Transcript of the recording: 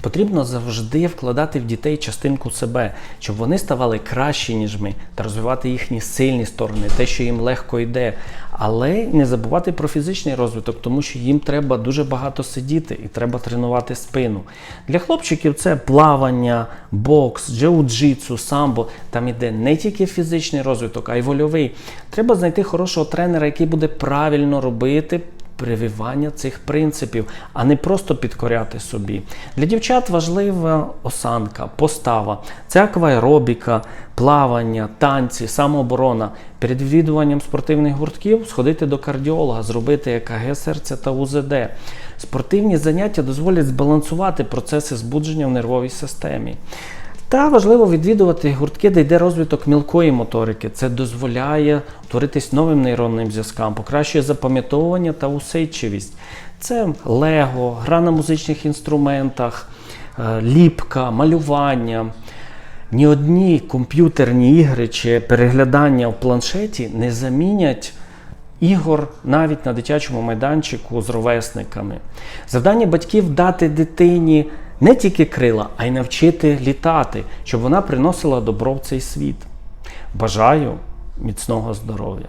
Потрібно завжди вкладати в дітей частинку себе, щоб вони ставали кращі, ніж ми, та розвивати їхні сильні сторони, те, що їм легко йде. Але не забувати про фізичний розвиток, тому що їм треба дуже багато сидіти і треба тренувати спину. Для хлопчиків це плавання, бокс, джиу-джитсу, самбо. Там іде не тільки фізичний розвиток, а й вольовий. Треба знайти хорошого тренера, який буде правильно робити прививання цих принципів, а не просто підкоряти собі. Для дівчат важлива осанка, постава, це акваеробіка, плавання, танці, самооборона. Перед відвідуванням спортивних гуртків сходити до кардіолога, зробити ЕКГ серця та УЗД. Спортивні заняття дозволять збалансувати процеси збудження в нервовій системі. Та важливо відвідувати гуртки, де йде розвиток мілкої моторики. Це дозволяє творитись новим нейронним зв'язкам, покращує запам'ятовування та усидчивість. Це лего, гра на музичних інструментах, е, ліпка, малювання. Ні одні комп'ютерні ігри чи переглядання в планшеті не замінять ігор навіть на дитячому майданчику з ровесниками. Завдання батьків дати дитині не тільки крила, а й навчити літати, щоб вона приносила добро в цей світ. Бажаю міцного здоров'я!